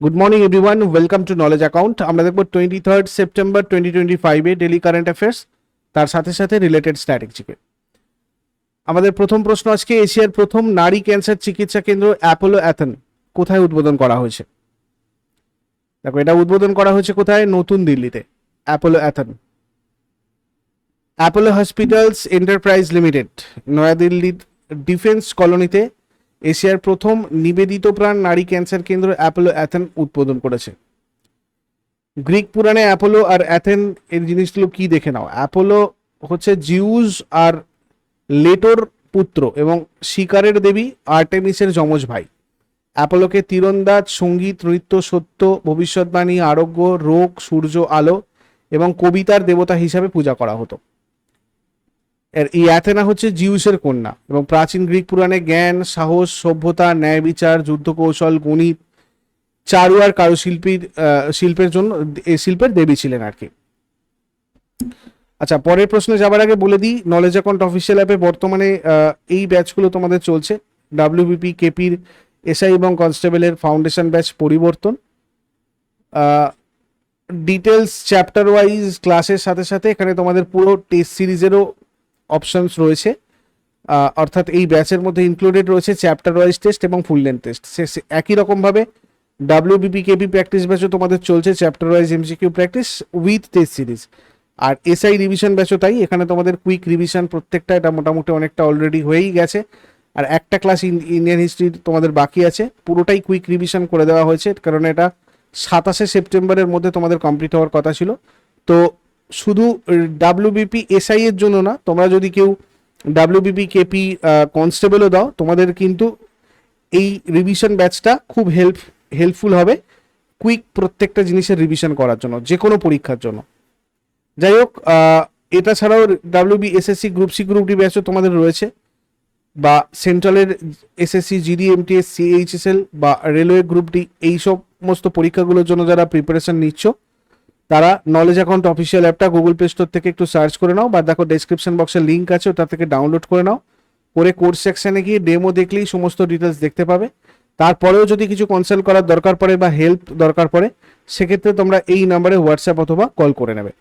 Good morning everyone welcome to knowledge account আমরা দেখব twenty third September twenty twenty ফাইভে daily current affairs তার সাথে সাথে রিলেটেড স্ট্র্যাটেজিকে আমাদের প্রথম প্রশ্ন আজকে, এশিয়ার প্রথম নারী ক্যান্সার চিকিৎসা কেন্দ্র অ্যাপোলো অ্যাথেন কোথায় উদ্বোধন করা হয়েছে? দেখো, এটা উদ্বোধন করা হয়েছে কোথায়? নতুন দিল্লিতে অ্যাপোলো অ্যাথেন অ্যাপোলো হসপিটালস এন্টারপ্রাইজ লিমিটেড নয়াদিল্লির ডিফেন্স কলোনিতে এশিয়ার প্রথম নিবেদিত প্রাণ নারী ক্যান্সার কেন্দ্র অ্যাপোলো অ্যাথেন উদ্বোধন করেছে। গ্রিক পুরাণে অ্যাপোলো আর অ্যাথেন এর জিনিসগুলো কি দেখে নাও? অ্যাপোলো হচ্ছে জিউস আর লেটোর পুত্র এবং শিকারের দেবী আর্টেমিসের যমজ ভাই। অ্যাপোলোকে তীরন্দাজ, সংগীত, নৃত্য, সত্য, ভবিষ্যৎবাণী, আরোগ্য, রোগ, সূর্য, আলো এবং কবিতার দেবতা হিসাবে পূজা করা হতো। এর এই অ্যাথেনা হচ্ছে জিউসের কন্যা এবং প্রাচীন গ্রিক পুরাণে জ্ঞান, সাহস, সভ্যতা, ন্যায় বিচার যুদ্ধ কৌশল গণিত, চারু আর কারুশিল্পীর শিল্পের জন্য এই শিল্পের দেবী ছিলেন আর কি। আচ্ছা পরের প্রশ্নে যাবার আগে বলে দিই নলেজ অ্যাকাউন্ট অফিসিয়াল অ্যাপে বর্তমানে এই ব্যাচগুলো তোমাদের চলছে। ডাব্লিউবিপি কেপির এসআই এবং কনস্টেবলের ফাউন্ডেশন ব্যাচ পরিবর্তন। ডিটেলস চ্যাপ্টার ওয়াইজ ক্লাসের সাথে সাথে এখানে তোমাদের পুরো টেস্ট সিরিজেরও অপশনস রয়েছে অর্থাৎ এই ব্যাচের মধ্যে ইনক্লুডেড রয়েছে চ্যাপ্টার ওয়াইজ টেস্ট এবং ফুল লেন্থ টেস্ট সে একই রকমভাবে ডাব্লিউবিপি কেপি প্র্যাকটিস ব্যাচও তোমাদের চলছে chapter wise MCQ practice with test series R SI revision ব্যাচও তাই, এখানে তোমাদের কুইক রিভিশন প্রত্যেকটা, এটা মোটামুটি অনেকটা অলরেডি হয়েই গেছে। আর একটা ক্লাস ইন্ডিয়ান হিস্ট্রি তোমাদের বাকি আছে, পুরোটাই কুইক রিভিশন করে দেওয়া হয়েছে, কারণ এটা সাতাশে সেপ্টেম্বরের মধ্যে তোমাদের কমপ্লিট হওয়ার কথা ছিল। তো শুধু ডাব্লিউবিপি এসআই এর জন্য না, তোমরা যদি কেউ ডাব্লিউবিপি কেপি কনস্টেবলও দাও, তোমাদের কিন্তু এই রিভিশন ব্যাচটা খুব হেল্প হেল্পফুল হবে কুইক প্রত্যেকটা জিনিসের রিভিশন করার জন্য যে কোনো পরীক্ষার জন্য। যাই হোক এটা ছাড়াও WB SSC group C group D ব্যাচও তোমাদের রয়েছে, বা সেন্ট্রালের এসএসসি জিডি এমটিএস সিএইচএসএল বা রেলওয়ে গ্রুপ ডি এই সমস্ত পরীক্ষাগুলোর জন্য যারা প্রিপারেশন নিচ্ছ তারা নলেজ অ্যাকাউন্ট অফিসিয়াল অ্যাপটা গুগল প্লে স্টোর থেকে একটু সার্চ করে নাও বা দেখো ডেসক্রিপশন বক্সে লিঙ্ক আছে, ওটা থেকে ডাউনলোড করে নাও। করে কোর্স সেকশনে গিয়ে ডেমো দেখলেই সমস্ত ডিটেলস দেখতে পাবে। তারপরেও যদি কিছু কনসাল্ট করার দরকার পড়ে বা হেল্প দরকার পড়ে, সেক্ষেত্রে তোমরা এই নাম্বারে হোয়াটসঅ্যাপ অথবা কল করে নেবে।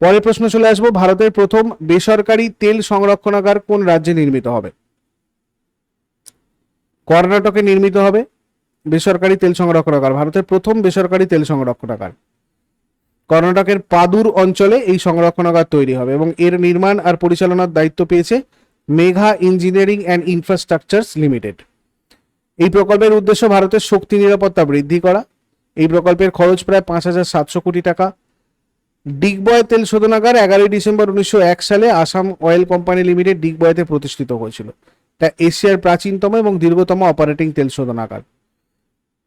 পরের প্রশ্ন চলে আসব, ভারতের প্রথম বেসরকারি তেল সংরক্ষণাগার কোন রাজ্যে নির্মিত হবে? কর্ণাটকে নির্মিত হবে বেসরকারি তেল সংরক্ষণাগার, ভারতের প্রথম বেসরকারি তেল সংরক্ষণাগার। কর্ণাটকের পাদুর অঞ্চলে এই সংরক্ষণাগার তৈরি হবে এবং এর নির্মাণ আর পরিচালনার দায়িত্ব পেয়েছে Megha engineering and infrastructures limited. এই প্রকল্পের উদ্দেশ্য ভারতের শক্তি নিরাপত্তা বৃদ্ধি করা। এই প্রকল্পের খরচ প্রায় পাঁচ হাজার সাতশো কোটি টাকা। ডিগবয় তেল শোধনাগার এগারোই ডিসেম্বর উনিশশো এক সালে আসাম অয়েল কোম্পানি লিমিটেড ডিগবয়তে প্রতিষ্ঠিত হয়েছিল। তা এশিয়ার প্রাচীনতম এবং দীর্ঘতম অপারেটিং তেল শোধনাগার।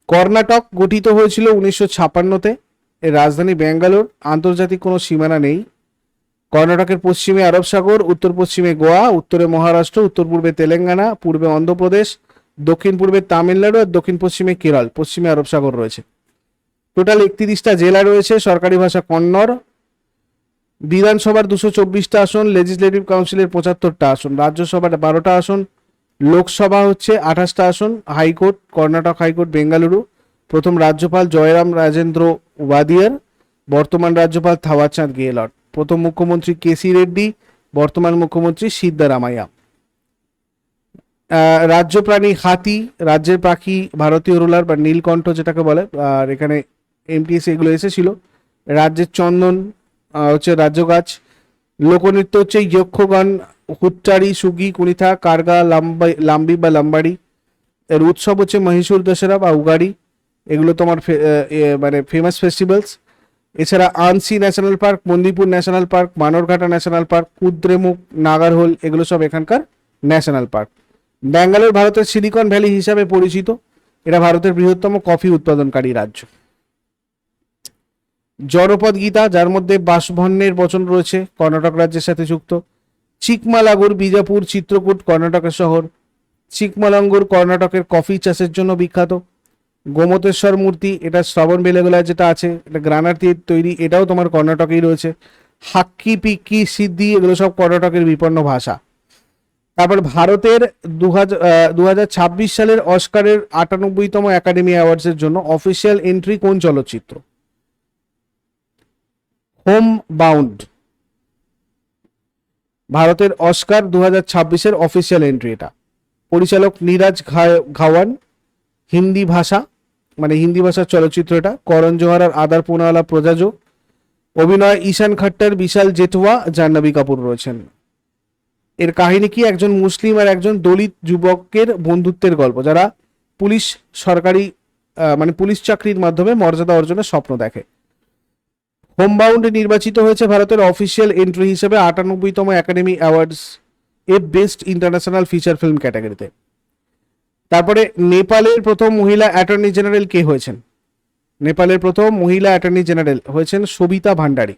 কর্ণাটক গঠিত হয়েছিল উনিশশো ছাপান্নতে। এর রাজধানী ব্যাঙ্গালোর, আন্তর্জাতিক কোনো সীমানা নেই। কর্ণাটকের পশ্চিমে আরব সাগর উত্তর পশ্চিমে গোয়া, উত্তরে মহারাষ্ট্র, উত্তর পূর্বে তেলেঙ্গানা, পূর্বে অন্ধ্রপ্রদেশ, দক্ষিণ পূর্বে তামিলনাড়ু আর দক্ষিণ পশ্চিমে কেরল, পশ্চিমে আরব সাগর রয়েছে। টোটাল একত্রিশটা জেলা রয়েছে, সরকারি ভাষা কন্নড়, বিধানসভার দুশো চব্বিশটা আসন লেজিসলেটিভ কাউন্সিলের পঁচাত্তরটা আসন, রাজ্যসভার বারোটা আসন, লোকসভা হচ্ছে আঠাশটা আসন, হাইকোর্ট, কর্ণাটক হাইকোর্ট, বেঙ্গালুরু প্রথম রাজ্যপাল জয়রাম রাজেন্দ্র ওয়াদিয়ার বর্তমান রাজ্যপাল থাওয়ারচাঁদ গেহলট। প্রথম মুখ্যমন্ত্রী কেসি রেড্ডি, বর্তমান মুখ্যমন্ত্রী সিদ্ধারামাইয়া। রাজ্য প্রাণী হাতি, রাজ্যের পাখি, ভারতীয় রোলার বা নীলকণ্ঠ যেটাকে বলে, আর এখানে এমটিএস এগুলো এসেছিল। রাজ্যের চন্দন হচ্ছে রাজ্য গাছ লোকনৃত্য হচ্ছে যক্ষগান হুট্টারি, সুগি, কুনিথা, কারগা, লাম্বাই, লাম্বি বা লাম্বাড়ি। এর উৎসব হচ্ছে মহীশূর দশেরা বা উগাড়ি। এগুলো তোমার মানে ফেমাস ফেস্টিভ্যালস এছাড়া Anshi national park মন্দিপুর national park, মানরঘাটা national park, Kudremukh, Nagarhole, এগুলো সব এখানকার ন্যাশনাল পার্ক। ব্যাঙ্গালোর ভারতের সিলিকন ভ্যালি হিসাবে পরিচিত। এটা ভারতের বৃহত্তম কফি উৎপাদনকারী রাজ্য। জনপদ গীতা, যার মধ্যে বাসভন্যের বচন রয়েছে, কর্ণাটক রাজ্যের সাথে যুক্ত। চিকমালাগুর বিজাপুর, চিত্রকূট, কর্ণাটকের শহর। চিকমালাঙ্গুর কর্ণাটকের কফি চাষের জন্য বিখ্যাত। গোমতেশ্বর মূর্তি, এটা শ্রবণ বেলেগোলায় যেটা আছে, এটা গ্রানার দিয়ে তৈরি, এটাও তোমার কর্ণাটকেই রয়েছে। হাক্কি পিক্কি সিদ্ধি, এগুলো সব কর্ণাটকের বিপন্ন ভাষা। তারপর ভারতের দু হাজার সালের অস্কারের আটানব্বইতম একাডেমি অ্যাওয়ার্ডসের জন্য অফিসিয়াল এন্ট্রি কোন চলচ্চিত্র? হোম বাউন্ড ভারতের অস্কার দু হাজার অফিসিয়াল এন্ট্রি এটা। পরিচালক নীরাজ ঘাওয়ান, হিন্দি ভাষা। মানে হিন্দি ভাষার চলচ্চিত্র এটা করণ জোহার আর আদার পুনাওয়ালা প্রযোজক অভিনয় ঈশান খাট্টার, বিশাল জেঠুয়া, জাহ্নবী কাপুর রয়েছেন। এর কাহিনী কি? একজন মুসলিম আর একজন দলিত যুবকের বন্ধুত্বের গল্প। যারা পুলিশ সরকারি মানে পুলিশ চাকরির মাধ্যমে মর্যাদা অর্জনের স্বপ্ন দেখে। হোমবাউন্ড নির্বাচিত হয়েছে ভারতের অফিসিয়াল এন্ট্রি হিসেবে আটানব্বইতম একাডেমি অ্যাওয়ার্ডস এ বেস্ট ইন্টারন্যাশনাল ফিচার ফিল্ম ক্যাটাগরিতে। তারপরে নেপালের প্রথম মহিলা অ্যাটর্নি জেনারেল কে হয়েছেন? নেপালের প্রথম মহিলা অ্যাটর্নি জেনারেল হয়েছেন সবিতা ভান্ডারী।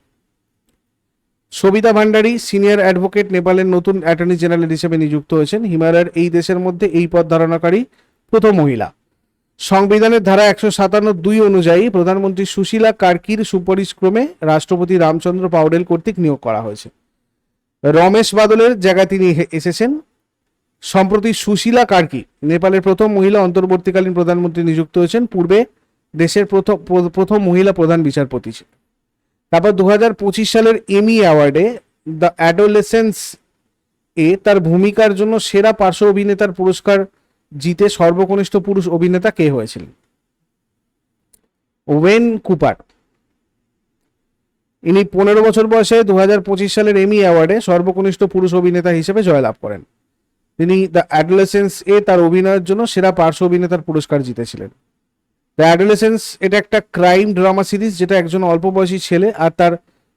সবিতা ভান্ডারী সিনিয়র অ্যাডভোকেট নেপালের নতুন অ্যাটর্নি জেনারেল হিসেবে নিযুক্ত হয়েছেন। হিমালয়ের এই দেশের মধ্যে এই পদ ধারণাকারী প্রথম মহিলা। সংবিধানের ধারা একশো সাতান্ন দুই অনুযায়ী প্রধানমন্ত্রী সুশীলা কার্কির সুপারিশ ক্রমে রাষ্ট্রপতি রামচন্দ্র পাউডেল কর্তৃক নিয়োগ করা হয়েছে। রমেশ বাদলের জায়গায় তিনি এসেছেন। সম্প্রতি সুশীলা কার্কি, নেপালের প্রথম মহিলা অন্তর্বর্তীকালীন প্রধানমন্ত্রী নিযুক্ত হয়েছেন, পূর্বে দেশের প্রথম প্রথম মহিলা প্রধান বিচারপতি ছিলেন। তারপর দু হাজার পঁচিশ সালের এমি অ্যাওয়ার্ডে দ্য অ্যাডোলেসেন্স এ তার ভূমিকার জন্য সেরা পার্শ্ব অভিনেতার পুরস্কার জিতে সর্বকনিষ্ঠ পুরুষ অভিনেতা কে হয়েছিলেন? Owen Cooper. ইনি পনেরো বছর বয়সে দু হাজার পঁচিশ সালের এমি অ্যাওয়ার্ডে সর্বকনিষ্ঠ পুরুষ অভিনেতা হিসেবে জয়লাভ করেন। তিনি দ্য অ্যাডোলেসেন্স এ তার অভিনয়ের জন্য সেরা পার্শ্ব অভিনেতার পুরস্কার জিতেছিলেন। দ্য অ্যাডোলেসেন্স এটা একটা ক্রাইম ড্রামা সিরিজ যেটা একজন অল্প বয়সী ছেলে আর তার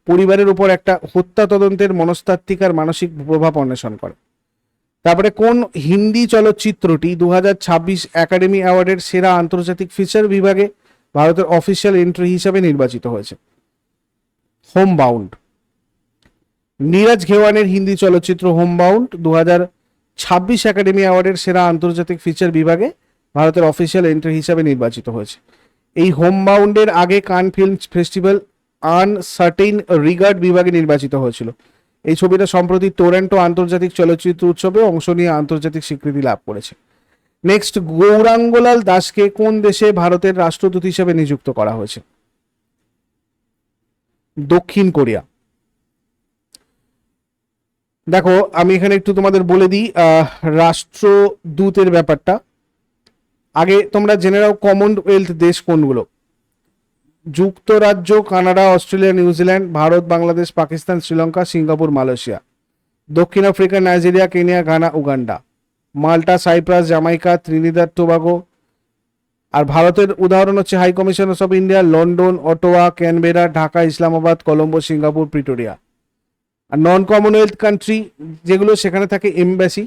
পরিবারের উপর একটা হত্যা তদন্তের মনস্তাত্ত্বিক আর মানসিক প্রভাব অন্বেষণ করে। তারপরে কোন হিন্দি চলচ্চিত্রটি দু ছাব্বিশ একাডেমি অ্যাওয়ার্ডের সেরা আন্তর্জাতিক ফিচার বিভাগে ভারতের অফিসিয়াল এন্ট্রি হিসাবে নির্বাচিত হয়েছে? হোম বাউন্ড নীরাজ ঘেওয়ানের হিন্দি চলচ্চিত্র হোম বাউন্ড দু হাজার ছাব্বিশ একাডেমি অ্যাওয়ার্ডের সেরা আন্তর্জাতিক ফিচার বিভাগে ভারতের অফিসিয়াল এন্ট্রি হিসাবে নির্বাচিত হয়েছে। এই হোম বাউন্ডের আগে কান ফিল্ম ফেস্টিভ্যাল আনসার্টেইন রিগার্ড বিভাগে নির্বাচিত হয়েছিল। এই ছবিটা সম্প্রতি টোরেন্টো আন্তর্জাতিক চলচ্চিত্র উৎসবে অংশ নিয়ে আন্তর্জাতিক স্বীকৃতি লাভ করেছে। নেক্সট, গৌরাঙ্গলাল দাসকে কোন দেশে ভারতের রাষ্ট্রদূত হিসেবে নিযুক্ত করা হয়েছে? দক্ষিণ কোরিয়া। দেখো, আমি এখানে একটু তোমাদের বলে দিই রাষ্ট্রদূতের ব্যাপারটা। আগে তোমরা জেনে নাও কমনওয়েলথ দেশ কোনগুলো। যুক্তরাজ্য, Canada, Australia New Zealand Bharat, Bangladesh, Pakistan, Sri Lanka, Singapore, Malaysia. দক্ষিণ Africa, Nigeria, Kenya, Ghana, Uganda. Malta, Cyprus Jamaica Trinidad, Tobago. আর ভারতের উদাহরণ হচ্ছে high commissioners of India London, Ottawa, Canberra, Dhaka, Islamabad, Colombo, Singapore, Pretoria. R non Commonwealth country যেগুলো সেখানে থাকে embassy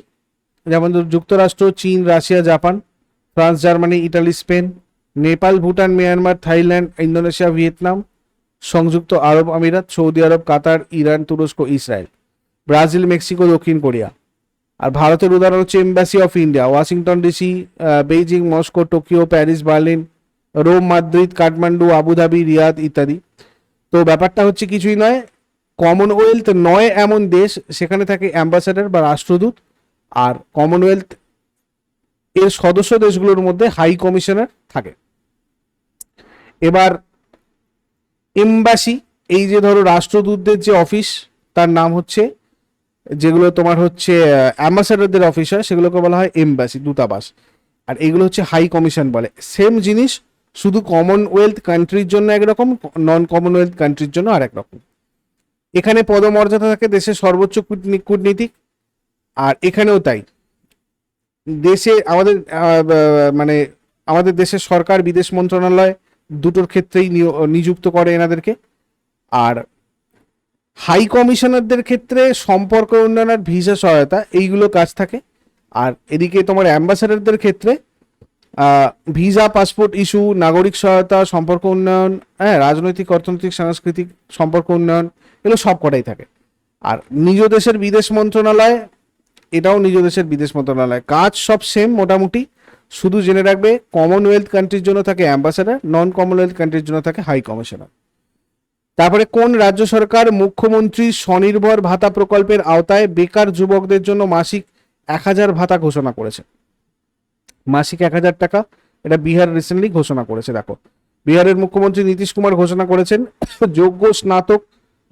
যেমন যুক্তরাষ্ট্র, চীন, Russia, Japan, France, Germany, Italy, Spain, Nepal, Bhutan, Myanmar, Thailand, Indonesia, Vietnam, সংযুক্ত আরব আমিরাত, সৌদি আরব, কাতার, ইরান, তুরস্ক, ইসরায়েল, ব্রাজিল, মেক্সিকো, দক্ষিণ কোরিয়া। আর ভারতের উদাহরণ হচ্ছে embassy of India Washington DC Beijing Moscow Tokyo Paris Berlin Rome Madrid Kathmandu Abu Dhabi Riyadh ইত্যাদি। তো ব্যাপারটা হচ্ছে কিছুই নয় কমনওয়েলথ নয় এমন দেশ, সেখানে থাকে অ্যাম্বাসাডার বা রাষ্ট্রদূত, আর কমনওয়েলথ এর সদস্য দেশগুলোর মধ্যে হাই কমিশনার থাকে। এবার এম্বাসি এই যে ধরো রাষ্ট্রদূতদের যে অফিস তার নাম হচ্ছে, যেগুলো তোমার হচ্ছে অ্যাম্বাসাডারদের অফিস হয়, সেগুলোকে বলা হয় এম্বাসি দূতাবাস। আর এগুলো হচ্ছে হাই কমিশন বলে। সেম জিনিস, শুধু কমনওয়েলথ কান্ট্রির জন্য একরকম নন কমনওয়েলথ কান্ট্রির জন্য আর রকম। এখানে পদমর্যাদা থাকে দেশের সর্বোচ্চ কূটনী- কূটনীতিক, আর এখানেও তাই। দেশে আমাদের মানে আমাদের দেশের সরকার, বিদেশ মন্ত্রণালয় দুটোর ক্ষেত্রেই নিযুক্ত করে এনাদেরকে। আর হাই কমিশনারদের ক্ষেত্রে সম্পর্ক উন্নয়ন আর ভিসা সহায়তা, এইগুলো কাজ থাকে। আর এদিকে তোমার অ্যাম্বাসাডারদের ক্ষেত্রে ভিসা, পাসপোর্ট ইস্যু, নাগরিক সহায়তা, সম্পর্ক উন্নয়ন হ্যাঁ রাজনৈতিক, অর্থনৈতিক, সাংস্কৃতিক, সম্পর্ক উন্নয়ন, এগুলো সব কটাই থাকে। আর নিজ দেশের বিদেশ মন্ত্রণালয়, এটাও নিজ দেশের বিদেশ মন্ত্রণালয়। কাজ সব সেম মোটামুটি। শুধু জেনে রাখবে কমনওয়েলথ কান্ট্রির জন্য থাকে অ্যাম্বাসাডার নন কমনওয়েলথ কান্ট্রির জন্য থাকে হাই কমিশনার তারপরে কোন রাজ্য সরকার মুখ্যমন্ত্রী স্বনির্ভর ভাতা প্রকল্পের আওতায় বেকার যুবকদের জন্য মাসিক এক হাজার ভাতা ঘোষণা করেছে? মাসিক এক হাজার টাকা। এটা বিহার রিসেন্টলি ঘোষণা করেছে, দেখো। বিহারের মুখ্যমন্ত্রী নীতিশ কুমার ঘোষণা করেছেন, যোগ্য স্নাতক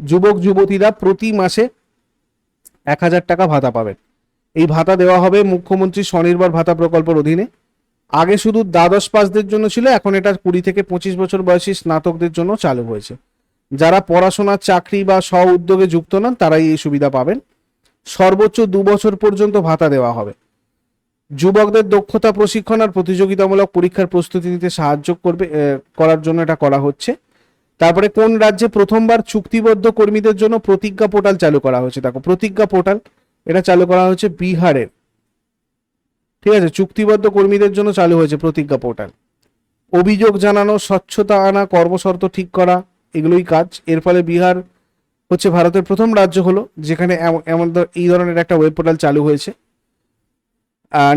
যুবক যুবতীরা প্রতি মাসে এক হাজার টাকা ভাতা পাবেন। এই ভাতা দেওয়া হবে মুখ্যমন্ত্রী স্বনির্ভর ভাতা প্রকল্পের অধীনে। আগে শুধু দ্বাদশ পাসদের জন্য ছিল, এখন এটা কুড়ি থেকে পঁচিশ বছর বয়সী স্নাতকদের জন্য চালু হয়েছে। যারা পড়াশোনা চাকরি বা স্ব উদ্যোগে যুক্ত নন, তারাই এই সুবিধা পাবেন। সর্বোচ্চ দু বছর পর্যন্ত ভাতা দেওয়া হবে। যুবকদের দক্ষতা প্রশিক্ষণ আর প্রতিযোগিতামূলক পরীক্ষার প্রস্তুতি নিতে সাহায্য করবে করার জন্য এটা করা হচ্ছে। তারপরে কোন রাজ্যে প্রথমবার চুক্তিবদ্ধ কর্মীদের জন্য প্রতিজ্ঞা পোর্টাল চালু করা হয়েছে? দেখো, প্রতিজ্ঞা পোর্টাল, এটা চালু করা হয়েছে বিহারের ঠিক আছে, চুক্তিবদ্ধ কর্মীদের জন্য চালু হয়েছে প্রতিজ্ঞা পোর্টাল। অভিযোগ জানানো, স্বচ্ছতা আনা, কর্মশর্ত ঠিক করা, এগুলোই কাজ। এর ফলে বিহার হচ্ছে ভারতের প্রথম রাজ্য হলো, যেখানে এম- এমন এই ধরনের একটা ওয়েব পোর্টাল চালু হয়েছে।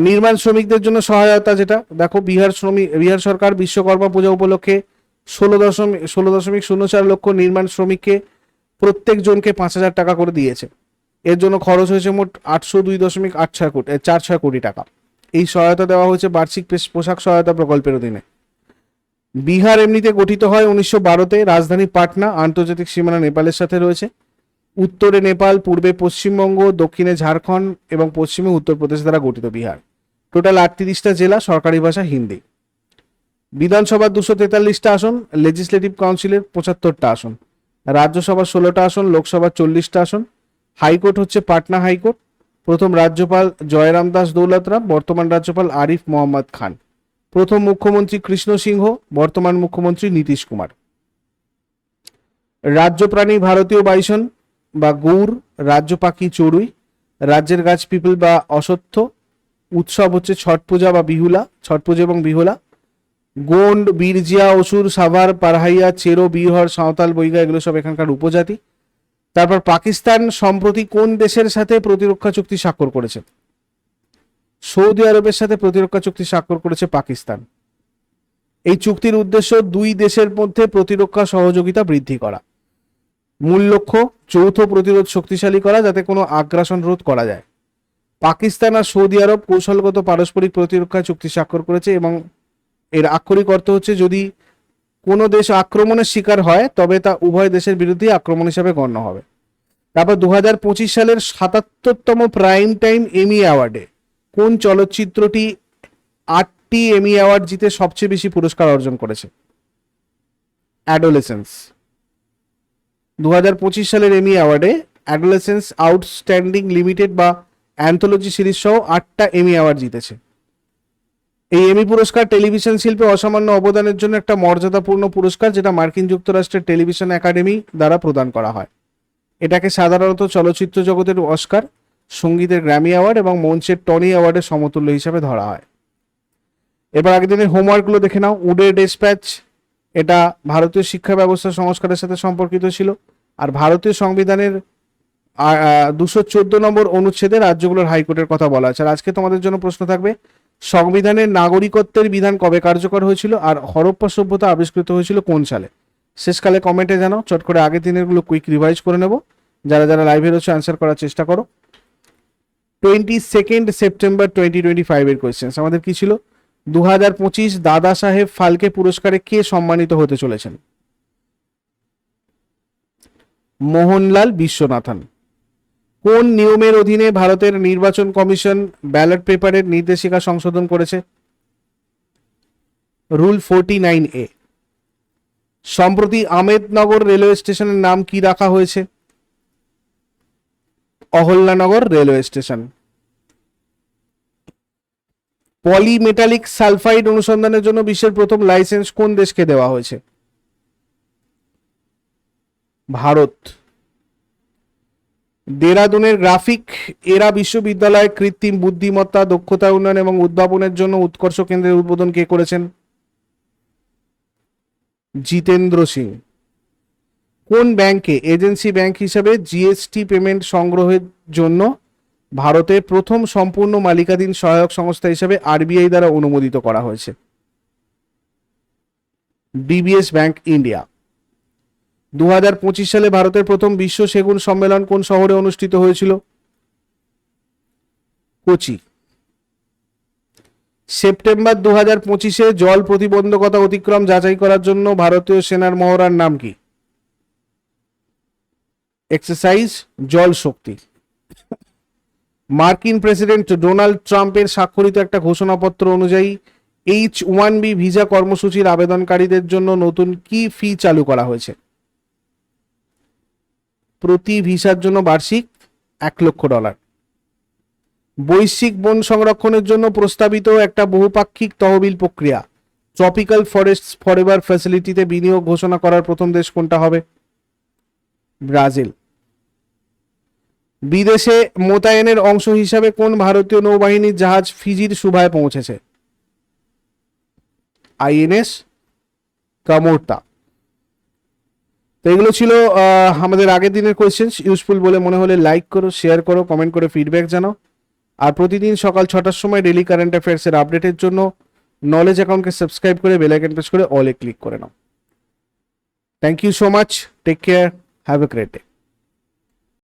নির্মাণ শ্রমিকদের জন্য সহায়তা যেটা, দেখো বিহার শ্রমিক, বিহার সরকার বিশ্বকর্মা পূজা উপলক্ষে ষোলো দশমিক ষোলো দশমিক শূন্য চার লক্ষ নির্মাণ শ্রমিককে প্রত্যেক জনকে পাঁচ হাজার টাকা করে দিয়েছে। এর জন্য খরচ হয়েছে মোট আটশো দুই দশমিক আট ছয় কোটি চার ছয় কোটি টাকা। এই সহায়তা দেওয়া হয়েছে বার্ষিক পেশ- পোশাক সহায়তা প্রকল্পের অধীনে। বিহার এমনিতে গঠিত হয় উনিশশো বারোতে, রাজধানী পাটনা, আন্তর্জাতিক সীমানা নেপালের সাথে রয়েছে। উত্তরে নেপাল, পূর্বে পশ্চিমবঙ্গ, দক্ষিণে ঝাড়খণ্ড এবং পশ্চিমে উত্তরপ্রদেশ দ্বারা গঠিত বিহার। টোটাল আটত্রিশটা জেলা, সরকারি ভাষা, হিন্দি। বিধানসভার দুশো তেতাল্লিশটা আসন লেজিসলেটিভ কাউন্সিলের পঁচাত্তরটা আসন। রাজ্যসভার ষোলোটা আসন, লোকসভার চল্লিশটা আসন। হাইকোর্ট হচ্ছে পাটনা হাইকোর্ট। প্রথম রাজ্যপাল জয়রাম দাস দৌলতরাম, বর্তমান রাজ্যপাল আরিফ মোহাম্মদ খান। প্রথম মুখ্যমন্ত্রী কৃষ্ণ সিংহ, বর্তমান মুখ্যমন্ত্রী নীতিশ কুমার। রাজ্য প্রাণী ভারতীয় বাইসন বা গৌর রাজ্য পাখি চড়ুই, রাজ্যের গাছ পিপল বা অসত্য, উৎসব হচ্ছে ছট পূজা বা বিহুলা, ছট পূজা এবং বিহুলা। গোন্ড বীরজিয়া, অসুর, সাভার পারহাইয়া চেরো, বিহর, সাঁওতাল, বৈগা, এগুলো সব এখানকার উপজাতি। তারপর পাকিস্তান সম্প্রতি কোন দেশের সাথে প্রতিরক্ষা চুক্তি স্বাক্ষর করেছে? সৌদি আরবের সাথে প্রতিরক্ষা চুক্তি স্বাক্ষর করেছে পাকিস্তান। এই চুক্তির উদ্দেশ্য দুই দেশের মধ্যে প্রতিরক্ষা সহযোগিতা বৃদ্ধি করা। মূল লক্ষ্য যৌথ প্রতিরোধ শক্তিশালী করা যাতে কোনো আগ্রাসন রোধ করা যায়। পাকিস্তান আর সৌদি আরব কৌশলগত পারস্পরিক প্রতিরক্ষা চুক্তি স্বাক্ষর করেছে এবং এর আক্ষরিক অর্থ হচ্ছে যদি কোনো দেশ আক্রমণের শিকার হয়, তবে তা উভয় দেশের বিরুদ্ধে আক্রমণ হিসাবে গণ্য হবে। তারপর দু হাজার পঁচিশ সালের সাতাত্তরতম প্রাইম টাইম এমি অ্যাওয়ার্ডে কোন চলচ্চিত্রটি আটটি এমি অ্যাওয়ার্ড জিতে সবচেয়ে বেশি পুরস্কার অর্জন করেছে? অ্যাডোলেসেন্স দু হাজার পঁচিশ সালের এমি অ্যাওয়ার্ডে অ্যাডোলেসেন্স আউটস্ট্যান্ডিং লিমিটেড বা অ্যান্থোলজি সিরিজ সহ আটটা এমি অ্যাওয়ার্ড জিতেছে। এই এমি পুরস্কার টেলিভিশন শিল্পে অসামান্য অবদানের জন্য একটা মর্যাদাপূর্ণ পুরস্কার যেটা মার্কিন যুক্তরাষ্ট্রের টেলিভিশন একাডেমি দ্বারা প্রদান করা হয়। এটাকে সাধারণত চলচ্চিত্র জগতের অস্কার, সঙ্গীতের গ্র্যামি অ্যাওয়ার্ড এবং মঞ্চের টনি অ্যাওয়ার্ডের সমতুল্য হিসাবে ধরা হয়। এবার আগের দিনের হোমওয়ার্কগুলো দেখে নাও। উডে ডেসপ্যাচ এটা ভারতীয় শিক্ষা ব্যবস্থা সংস্কারের সাথে সম্পর্কিত ছিল। আর ভারতীয় সংবিধানের দুশো চোদ্দ নম্বর অনুচ্ছেদে রাজ্যগুলোর হাইকোর্টের কথা বলা আছে। আর আজকে তোমাদের জন্য প্রশ্ন থাকবে, সংবিধানের নাগরিকত্বের বিধান কবে কার্যকর হয়েছিল আর হরপ্পা সভ্যতা আবিষ্কৃত হয়েছিল কোন সালে? শেষকালে কমেন্টে জানাও, চট করে আগের দিনেরগুলো কুইক রিভাইজ করে নেব। যারা যারা লাইভে রয়েছে অ্যান্সার করার চেষ্টা করো। Twenty second September twenty twenty ফাইভের কোয়েশ্চেন্স আমাদের কি ছিল? দু হাজার পঁচিশ দাদা সাহেব ফালকে পুরস্কারে কে সম্মানিত হতে চলেছেন? মোহনলাল বিশ্বনাথন। কোন নিয়মের অধীনে ভারতের নির্বাচন কমিশন ব্যালট পেপারের নির্দেশিকা সংশোধন করেছে? Rule forty nine A. সম্প্রতি আমেদনগর রেলওয়ে স্টেশনের নাম কি রাখা হয়েছে? Ahilyanagar railway station. Polymetallic sulphide অনুসন্ধানের জন্য বিশ্বের প্রথম লাইসেন্স কোন দেশকে দেওয়া হয়েছে? ভারত। দেরাদুনের গ্রাফিক এরা বিশ্ববিদ্যালয়ে কৃত্রিম বুদ্ধিমত্তা, দক্ষতা উন্নয়ন এবং উদ্ভাবনের জন্য উৎকর্ষ কেন্দ্রের উদ্বোধন কে করেছেন? জিতেন্দ্র সিং। কোন ব্যাংকে এজেন্সি ব্যাংক হিসাবে জিএসটি পেমেন্ট সংগ্রহের জন্য ভারতের প্রথম সম্পূর্ণ মালিকাধীন সহায়ক সংস্থা হিসেবে আরবিআই দ্বারা অনুমোদিত করা হয়েছে। DBS bank India. দু হাজার পঁচিশ সালে ভারতের প্রথম বিশ্ব সেগুন সম্মেলন কোন শহরে অনুষ্ঠিত হয়েছিল? কোচি। সেপ্টেম্বর দু হাজার পঁচিশে জল প্রতিবন্ধকতা অতিক্রম যাচাই করার জন্য ভারতীয় সেনার মহড়ার নাম কি? এক্সারসাইজ, জল শক্তি। মার্কিন প্রেসিডেন্ট ডোনাল্ড ট্রাম্পের স্বাক্ষরিত একটা ঘোষণাপত্র অনুযায়ী এইচ ওয়ান বি ভিসা কর্মসূচির আবেদনকারীদের জন্য নতুন কি ফি চালু করা হয়েছে? প্রতি ভিসার জন্য বার্ষিক এক লক্ষ ডলার। বৈশ্বিক বন সংরক্ষণের জন্য প্রস্তাবিত একটা বহুপাক্ষিক তহবিল প্রক্রিয়া। ট্রপিক্যাল ফরেস্ট ফরেভার ফ্যাসিলিটিতে বিনিয়োগ ঘোষণা করার প্রথম দেশ কোনটা হবে? ব্রাজিল। বিদেশে মোতায়েনের অংশ হিসাবে কোন ভারতীয় নৌবাহিনীর জাহাজ ফিজির সুভায় পৌঁছেছে? আইএনএস, কামোর্তা। তো এগুলো ছিল আমাদের আগের দিনের কোয়েশ্চেন ইউজফুল বলে মনে হলে লাইক করো শেয়ার করো কমেন্ট করে ফিডব্যাক জানাও। আর প্রতিদিন সকাল ছটার সময় ডেলি কারেন্ট অ্যাফেয়ার্সের আপডেটের জন্য নলেজ অ্যাকাউন্টকে সাবস্ক্রাইব করে বেল আইকন প্রেস করে অলে ক্লিক করে নাও। Thank you so much take care have a great day